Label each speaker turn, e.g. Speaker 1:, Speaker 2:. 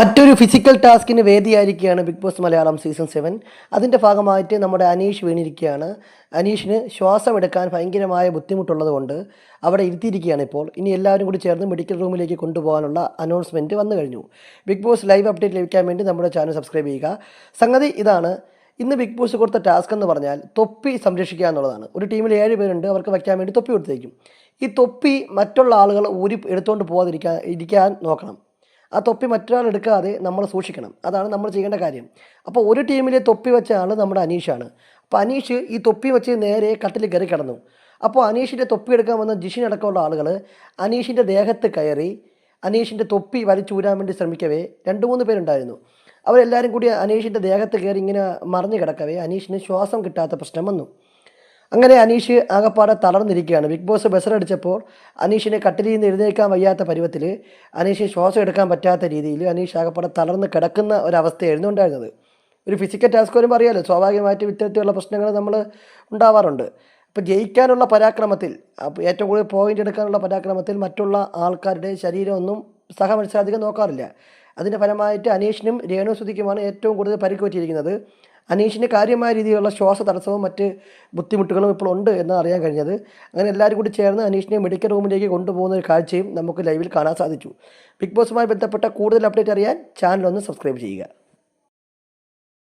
Speaker 1: മറ്റൊരു ഫിസിക്കൽ ടാസ്കിന് വേദിയായിരിക്കുകയാണ് Big Boss Malayalam season seven അതിന്റെ ഭാഗമായിട്ട് നമ്മുടെ അനീഷ് വീണിരിക്കുകയാണ്. അനീഷിന് ശ്വാസം എടുക്കാൻ ഭയങ്കരമായ ബുദ്ധിമുട്ടുള്ളതുകൊണ്ട് അവിടെ ഇരുത്തിയിരിക്കുകയാണ് ഇപ്പോൾ. ഇനി എല്ലാവരും കൂടി ചേർന്ന് മെഡിക്കൽ റൂമിലേക്ക് കൊണ്ടുപോകാനുള്ള അനൗൺസ്മെന്റ് വന്നു കഴിഞ്ഞു. ബിഗ് ബോസ് ലൈവ് അപ്ഡേറ്റ് ലഭിക്കാൻ വേണ്ടി നമ്മുടെ ചാനൽ സബ്സ്ക്രൈബ് ചെയ്യുക. സംഗതി ഇതാണ്. ഇന്ന് ബിഗ് ബോസ് കൊടുത്ത ടാസ്ക് എന്ന് പറഞ്ഞാൽ തൊപ്പി സംരക്ഷിക്കുക എന്നുള്ളതാണ്. ഒരു ടീമിൽ ഏഴ് പേരുണ്ട്. അവർക്ക് വയ്ക്കാൻ വേണ്ടി തൊപ്പി കൊടുത്തേക്കും. ഈ തൊപ്പി മറ്റുള്ള ആളുകൾ ഊരി എടുത്തുകൊണ്ട് പോകാതിരിക്കാൻ ഇരിക്കാൻ നോക്കണം. ആ തൊപ്പി മറ്റൊരാൾ എടുക്കാതെ നമ്മൾ സൂക്ഷിക്കണം. അതാണ് നമ്മൾ ചെയ്യേണ്ട കാര്യം. അപ്പോൾ ഒരു ടീമിലെ തൊപ്പി വെച്ച ആൾ നമ്മുടെ അനീഷാണ്. അപ്പോൾ അനീഷ് ഈ തൊപ്പി വെച്ച് നേരെ കട്ടിൽ കയറി കിടന്നു. അപ്പോൾ അനീഷിന്റെ തൊപ്പി എടുക്കാൻ വന്ന ജിഷിൻ അടക്കമുള്ള ആളുകൾ അനീഷിന്റെ ദേഹത്ത് കയറി അനീഷിന്റെ തൊപ്പി വലിച്ചൂരാൻ വേണ്ടി ശ്രമിക്കവേ രണ്ട് മൂന്ന് പേരുണ്ടായിരുന്നു. അവരെല്ലാവരും കൂടി അനീഷിന്റെ ദേഹത്ത് കയറി ഇങ്ങനെ മറിഞ്ഞു കിടക്കവേ അനീഷിന് ശ്വാസം കിട്ടാത്ത പ്രശ്നം വന്നു. അങ്ങനെ അനീഷ് ആകെപ്പാടെ തളർന്നിരിക്കുകയാണ്. ബിഗ് ബോസ് ബസറടിച്ചപ്പോൾ അനീഷിനെ കട്ടിലിൽ നിന്ന് എഴുന്നേൽക്കാൻ വയ്യാത്ത പരുവത്തിൽ അനീഷ് ശ്വാസം എടുക്കാൻ പറ്റാത്ത രീതിയിൽ അനീഷ് ആകെപ്പാടെ തളർന്ന് കിടക്കുന്ന ഒരവസ്ഥയായിരുന്നു ഉണ്ടായിരുന്നത് ഒരു ഫിസിക്കൽ ടാസ്ക് വരുമ്പോൾ അറിയാലോ സ്വാഭാവികമായിട്ടും ഇത്തരത്തിലുള്ള പ്രശ്നങ്ങൾ നമ്മൾ ഉണ്ടാവാറുണ്ട്. അപ്പോൾ ജയിക്കാനുള്ള പരാക്രമത്തിൽ ഏറ്റവും കൂടുതൽ പോയിന്റ് എടുക്കാനുള്ള പരാക്രമത്തിൽ മറ്റുള്ള ആൾക്കാരുടെ ശരീരമൊന്നും സഹമത്സരാധികം നോക്കാറില്ല. അതിന്റെ ഫലമായിട്ട് അനീഷിനും രേണുസുതിക്കുമാണ് ഏറ്റവും കൂടുതൽ പരിക്ക് പറ്റിയിരിക്കുന്നത്. അനീഷിന് കാര്യമായ രീതിയിലുള്ള ശ്വാസ തടസ്സവും മറ്റ് ബുദ്ധിമുട്ടുകളും ഇപ്പോൾ ഉണ്ട് എന്ന് അറിയാൻ കഴിഞ്ഞത്. അങ്ങനെ എല്ലാവരും കൂടി ചേർന്ന് അനീഷിനെ മെഡിക്കൽ റൂമിലേക്ക് കൊണ്ടുപോകുന്ന ഒരു കാഴ്ചയും നമുക്ക് ലൈവിൽ കാണാൻ സാധിച്ചു. ബിഗ് ബോസുമായി ബന്ധപ്പെട്ട കൂടുതൽ അപ്ഡേറ്റ് അറിയാൻ ചാനൽ ഒന്ന് സബ്സ്ക്രൈബ് ചെയ്യുക.